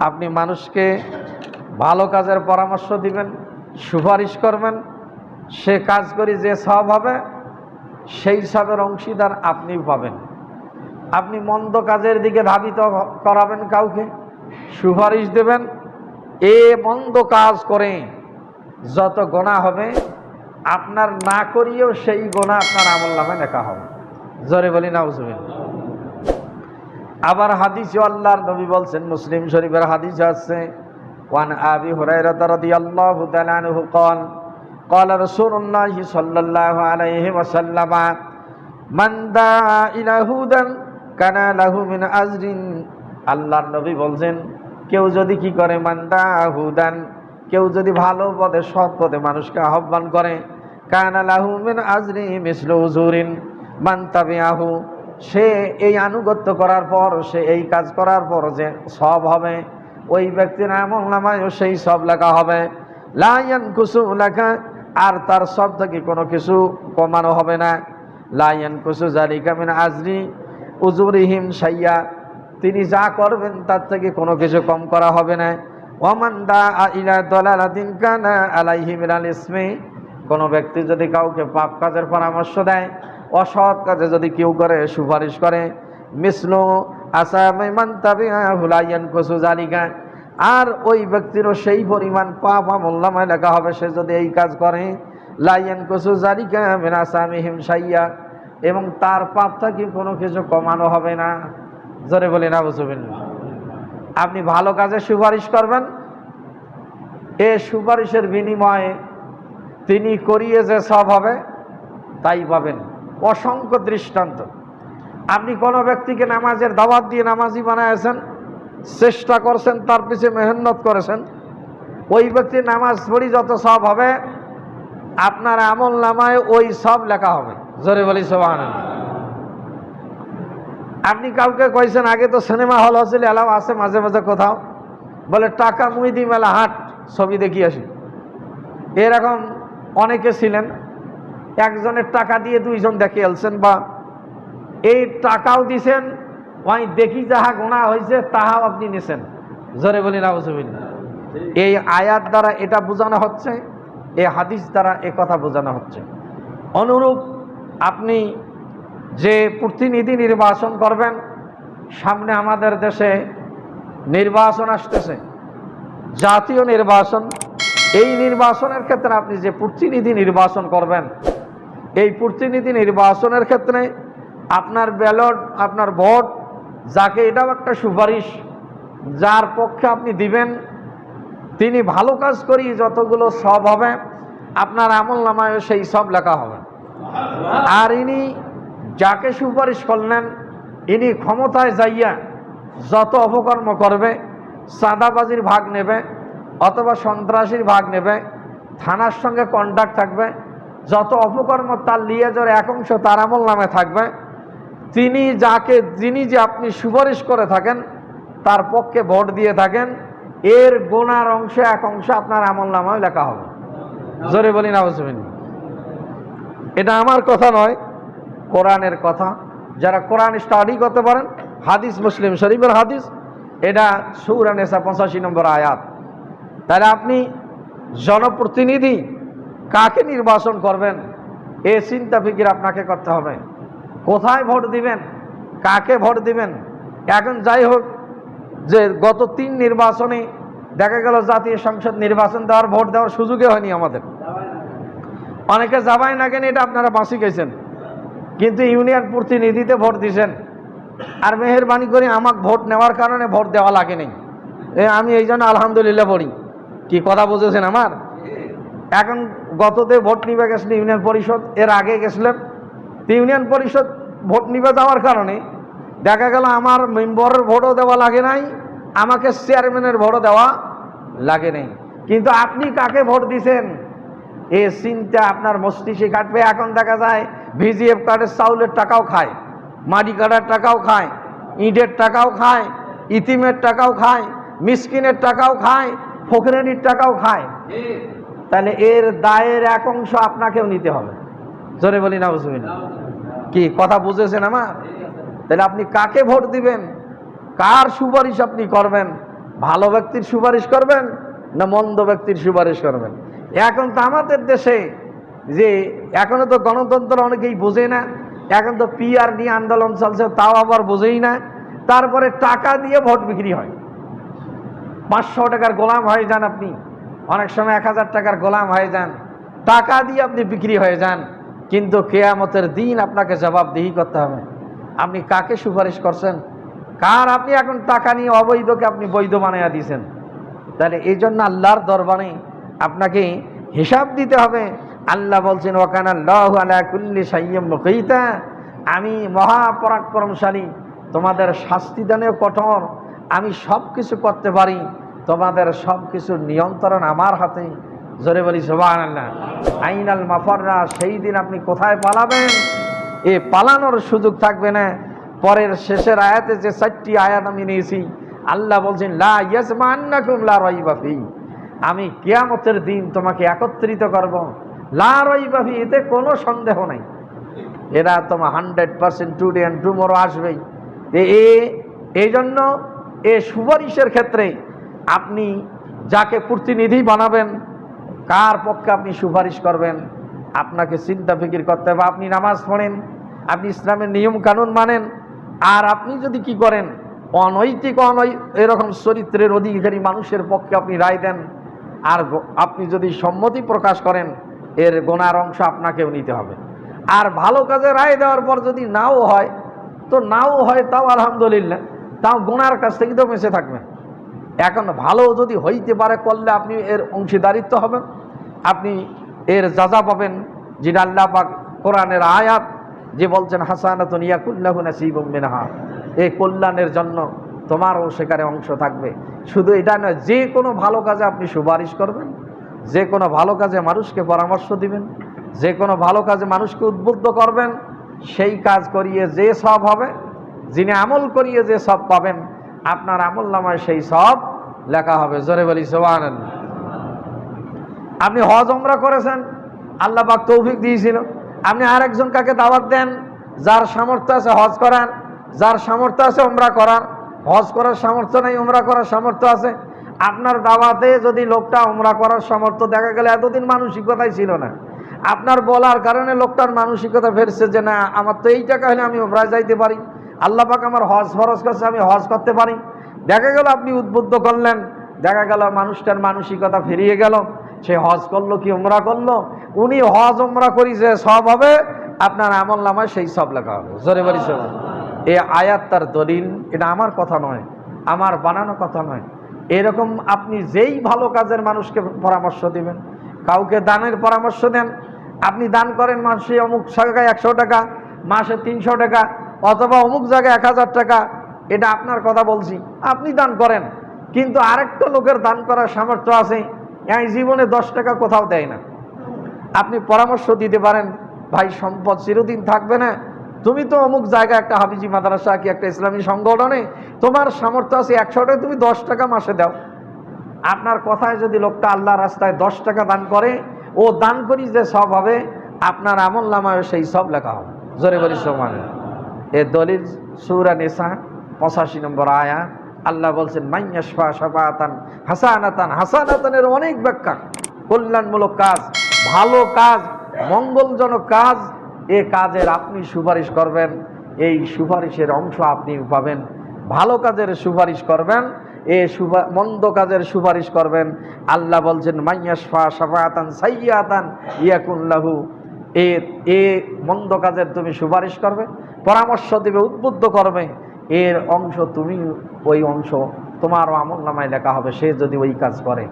আপনি মানুষকে ভালো কাজের পরামর্শ দিবেন, সুপারিশ করবেন, সে কাজ করি যে সব হবে, সেই সবের অংশীদার আপনি পাবেন। আপনি মন্দ কাজের দিকে ধাবিত করাবেন কাউকে, সুপারিশ দেবেন, এ মন্দ কাজ করে যত গোনা হবে, আপনার না করিয়েও সেই গোনা আপনার আমল নামে লেখা হবে। জোরে বলি না বুঝবেন আবার হাদিস আল্লাহর নবী বলছেন মুসলিম শরীফের হাদিস আছে ওয়ান আবি হুরায়রা রাদিয়াল্লাহু তাআলা আনহু قال قال رسول الله صلى الله عليه وسلم من دعا الى هدى كان له من اجر আল্লাহর নবী বলছেন কেউ যদি কি করে মান্দা হুদান কেউ যদি ভালো পদে সৎ পদে মানুষকে আহ্বান করে কানা লাহু মিন আজরি মিসলু উজুরিন মান তাবিআহু সে এই আনুগত্য করার পর, সে এই কাজ করার পর যে সব হবে, ওই ব্যক্তির আমল নামায়ও সেই সব লেখা হবে। লাইয়ান কুসু লেখা আর তার সব থেকে কোনো কিছু কমানো হবে না। লাইয়ান কুসু জালিকা মিন আজরি উজুরিহিম সাইয়া তিনি যা করবেন তার থেকে কোনো কিছু কম করা হবে না। ওমান দা ইলা দলালাদিন কানা আলাইহি মিনাল ইসমি, কোনো ব্যক্তি যদি কাউকে পাপ কাজের পরামর্শ দেয় অসৎ কাজে যদি কেউ করে, সুপারিশ করে। আসামে মান তাবিআ হুলাইয়ান কুসু আর ওই ব্যক্তিরও সেই পরিমাণ পাপ আমল্লামায় লেখা হবে, সে যদি এই কাজ করে। লাইয়ান কসু জালিকা মিন আসামিহিম সাইয়া এবং তার পাপ থেকে কোনো কিছু কমানো হবে না। জোরে বলি না বুঝবেন আপনি ভালো কাজে সুপারিশ করবেন। এ সুপারিশের বিনিময়ে তিনি করিয়ে যে সব হবে, তাই পাবেন। অসংখ্য দৃষ্টান্ত। আপনি কোনো ব্যক্তিকে নামাজের দাওয়াত দিয়ে নামাজি বানাইছেন চেষ্টা করছেন, তার পিছিয়ে মেহনত করেছেন, ওই ব্যক্তি নামাজ পড়ি যত সব হবে, আপনার আমল নামায় ওই সব লেখা হবে। জোরে বলি সোহান আপনি কাউকে কইছেন, আগে তো সিনেমা হল হচ্ছিল এলাও আছে মাঝে মাঝে কোথাও। বলে, টাকা মুই দি মেলা হাট, ছবি দেখি আসি। এরকম অনেকে ছিলেন একজনের টাকা দিয়ে দুইজন দেখে এলছেন বা এই টাকাও দিছেন ওই দেখি যাহা গোনা হয়েছে তাহাও আপনি নিছেন। জোরে বলি না বুঝবেন এই আয়াত দ্বারা এটা বোঝানো হচ্ছে, এই হাদিস দ্বারা এ কথা বোঝানো হচ্ছে। অনুরূপ আপনি যে প্রতিনিধি নির্বাচন করবেন, সামনে আমাদের দেশে নির্বাচন আসতেছে। জাতীয় নির্বাচন, এই নির্বাচনের ক্ষেত্রে আপনি যে প্রতিনিধি নির্বাচন করবেন এই প্রতিনিধি নির্বাচনের ক্ষেত্রে আপনার ব্যালট, আপনার ভোট, যাকে এটাও একটা সুপারিশ, যার পক্ষে আপনি দিবেন, তিনি ভালো কাজ করি, যতগুলো সব হবে, আপনার আমল নামায় সেই সব লেখা হবে। আর ইনি যাকে সুপারিশ করলেন, ইনি ক্ষমতায় যাইয়া যত অপকর্ম করবে, চাঁদাবাজির ভাগ নেবে, অথবা সন্ত্রাসীর ভাগ নেবে, থানার সঙ্গে কন্ট্যাক্ট থাকবে যত অপকর্ম তার লিয়েজর এক অংশ তার আমল নামে থাকবে। তিনি যাকে, যিনি যে আপনি সুপারিশ করে থাকেন, তার পক্ষে ভোট দিয়ে থাকেন, এর গোনার অংশ এক অংশ আপনার আমল নামায় লেখা হবে। জোরে বলি না বুঝবেন এটা আমার কথা নয়, কোরআনের কথা। যারা কোরআন স্টাডি করতে পারেন, হাদিস, মুসলিম শরীফের হাদিস, এটা সৌরানেসা পঁচাশি নম্বর আয়াত। তাহলে আপনি জনপ্রতিনিধি কাকে নির্বাচন করবেন? এ চিন্তা ফিকির আপনাকে করতে হবে। কোথায় ভোট দিবেন? কাকে ভোট দিবেন? এখন যাই হোক যে গত তিন নির্বাচনে দেখা গেল জাতীয় সংসদ নির্বাচন দেওয়ার ভোট দেওয়ার সুযোগে হয়নি আমাদের। অনেকে যাবাই না কেন এটা আপনারা বাঁচি গেছেন। কিন্তু ইউনিয়ন প্রতিনিধিতে ভোট দিছেন। আর মেহরবানি করে আমাকে ভোট নেওয়ার কারণে ভোট দেওয়া লাগে নেই। আমি এই জন্য আলহামদুলিল্লাহ পড়ি। কি কথা বুঝেছেন আমার? এখন গততে ভোট নিবে গেছিলেন ইউনিয়ন পরিষদ, এর আগে গেছিলেন। ইউনিয়ন পরিষদ ভোট নিবে যাওয়ার কারণে দেখা গেল আমার মেম্বরের ভোটও দেওয়া লাগে নাই, আমাকে চেয়ারম্যানের ভোটও দেওয়া লাগে নাই। কিন্তু আপনি কাকে ভোট দিছেন? এ চিন্তা আপনার মস্তিষ্কে কাটবে। এখন দেখা যায় ভিজিএফ কার্ডের চাউলের টাকাও খায়, মাটি কাটার টাকাও খায়, ইটের টাকাও খায়, ইতিমের টাকাও খায়, মিসকিনের টাকাও খায়, ফকরেনির টাকাও খায়। তাহলে এর দায়ের এক অংশ আপনাকেও নিতে হবে। জোরে বলি না বুঝবি না কি, কথা বুঝেছেন আমার? তাহলে আপনি কাকে ভোট দিবেন? কার সুপারিশ আপনি করবেন? ভালো ব্যক্তির সুপারিশ করবেন না মন্দ ব্যক্তির সুপারিশ করবেন? এখন তো আমাদের দেশে যে, এখনও তো গণতন্ত্র অনেকেই বোঝে না। এখন তো পিআর নিয়ে আন্দোলন চলছে, তাও আবার বোঝেই না। তারপরে টাকা দিয়ে ভোট বিক্রি হয়। পাঁচশো টাকার গোলাম হয়ে যান আপনি। অনেক সময় এক হাজার টাকার গোলাম হয়ে যান, টাকা দিয়ে আপনি বিক্রি হয়ে যান, কিন্তু কেয়ামতের দিন আপনাকে জবাবদিহি করতে হবে। আপনি কাকে সুপারিশ করছেন? কার আপনি এখন টাকা নিয়ে অবৈধকে আপনি বৈধ বানাইয়া দিয়েছেন? তাহলে এই জন্য আল্লাহর দরবারে আপনাকে হিসাব দিতে হবে। আল্লাহ বলছেন ওখানে আল্লাহ আলা কুল্লি সাইয়ম মুকিতা। আমি মহাপরাক্রমশালী, তোমাদের শাস্তি দানেও কঠোর, আমি সব কিছু করতে পারি। তোমাদের সব কিছুর নিয়ন্ত্রণ আমার হাতে। জোরে বলি আল্লাহ আইনাল মাফাররা, সেই দিন আপনি কোথায় পালাবেন? এ পালানোর সুযোগ থাকবে না। পরের শেষের আয়াতে যে চারটি আয়াত আমি নিয়েছি, আল্লাহ বলছেন, লা ইয়াসমান্নাকুম লা রাইবা ফি। আমি কিয়ামতের দিন তোমাকে একত্রিত করব। লা রাইবা ফি, এতে কোনো সন্দেহ নাই। এরা তোমার hundred percent today and tomorrow আসবেই। এই জন্য এ সুপারিশের ক্ষেত্রে আপনি যাকে প্রতিনিধি বানাবেন, কার পক্ষে আপনি সুপারিশ করবেন, আপনাকে চিন্তা ফিকির করতে হবে। আপনি নামাজ পড়েন, আপনি ইসলামের নিয়ম কানুন মানেন, আর আপনি যদি কি করেন, অনৈতিক অনৈ, এরকম চরিত্রের অধিকারী মানুষের পক্ষে আপনি রায় দেন, আর আপনি যদি সম্মতি প্রকাশ করেন, এর গোনার অংশ আপনাকেও নিতে হবে। আর ভালো কাজে রায় দেওয়ার পর যদি নাও হয়, তো নাও হয় তাও আলহামদুলিল্লাহ, তাও গোনার কাছ থেকে তো বেঁচে থাকবেন। এখন ভালো যদি হইতে পারে, করলে আপনি এর অংশীদারিত্ব হবেন। আপনি এর যাজা পাবেন যেটা আল্লাহ পাক কোরআনের আয়াত, যে বলছেন, হাসানাতুন ইয়াকুল্লাহু নাসিবুম মিনহা। এই কল্যাণের জন্য তোমারও সেখানে অংশ থাকবে। শুধু এটা নয়, যে কোনো ভালো কাজে আপনি সুপারিশ করবেন, যে কোনো ভালো কাজে মানুষকে পরামর্শ দিবেন, যে কোনো ভালো কাজে মানুষকে উদ্বুদ্ধ করবেন, সেই কাজ করিয়ে যে সব হবে, যিনি আমল করিয়ে যে সব পাবেন আপনার আমল নামায় সেই সব লেখা হবে। জোরে বলি সোহান আপনি হজ ওমরা করেছেন, আল্লাহ পাক তৌফিক দিয়েছিল। আপনি আরেকজন কাকে দাওয়াত দেন, যার সামর্থ্য আছে হজ করার, যার সামর্থ্য আছে ওমরা করার। হজ করার সামর্থ্য নেই ওমরা করার সামর্থ্য আছে। আপনার দাওয়াতে যদি লোকটা ওমরা করার সামর্থ্য, দেখা গেলে এতদিন মানসিকতাই ছিল না। আপনার বলার কারণে লোকটার মানসিকতা ফেরছে যে, না, আমার তো এই টাকা হলে আমি ওমরায় যাইতে পারি। আল্লাহ পাক আমার হজ ফরজ করছে, আমি হজ করতে পারি। দেখা গেল আপনি উদ্বুদ্ধ করলেন, দেখা গেল মানুষটার মানসিকতা ফিরিয়ে গেল, সে হজ করল কি উমরা করল? উনি হজ উমরা করি যে সব হবে, আপনার আমল নামায় সেই সব লেখা হবে। জোরে বলি সব এই আয়াত তার দলিল, এটা আমার কথা নয়, আমার বানানো কথা নয়। এরকম আপনি যেই ভালো কাজের মানুষকে পরামর্শ দিবেন, কাউকে দানের পরামর্শ দেন, আপনি দান করেন মাসে অমুক জায়গায় একশো টাকা, মাসে তিনশো টাকা অথবা অমুক জায়গায় এক হাজার টাকা, এটা আপনার কথা বলছি, আপনি দান করেন। কিন্তু আরেকটা লোকের দান করার সামর্থ্য আছে, এই জীবনে দশ টাকা কোথাও দেয় না। আপনি পরামর্শ দিতে পারেন, ভাই, সম্পদ চিরদিন থাকবে না। তুমি তো অমুক জায়গায় একটা হাফিজি মাদ্রাসা কি একটা ইসলামী সংগঠনে, তোমার সামর্থ্য আছে একশো টাকা, তুমি দশ টাকা মাসে দাও। আপনার কথায় যদি লোকটা আল্লাহ রাস্তায় দশ টাকা দান করে, ও দান করি যে সব হবে, আপনার আমল নামায় সেই সব লেখা হবে। জোরে বলি সমান এ দলিল সুরা নিসা, পঁচাশি নম্বর আয়া। আল্লাহ বলছেন মাইয়াসফা সাফাতান হাসানাতান। হাসানাতানের অনেক ব্যাখ্যা। কল্যাণমূলক কাজ, ভালো কাজ, মঙ্গলজনক কাজ, এ কাজের আপনি সুপারিশ করবেন। এই সুপারিশের অংশ আপনি পাবেন। ভালো কাজের সুপারিশ করবেন, এ সুপা, মন্দ কাজের সুপারিশ করবেন। আল্লাহ বলছেন মাইয়াসফা সাফাতান সাইয়াতান ইয়াকুল্লাহু এ এ মন্দ কাজের তুমি সুপারিশ করবে, পরামর্শ দেবে, উদ্বুদ্ধ করবে, এর অংশ তুমি, ওই অংশ তোমারও আমল নামায় লেখা হবে, সে যদি ওই কাজ করে।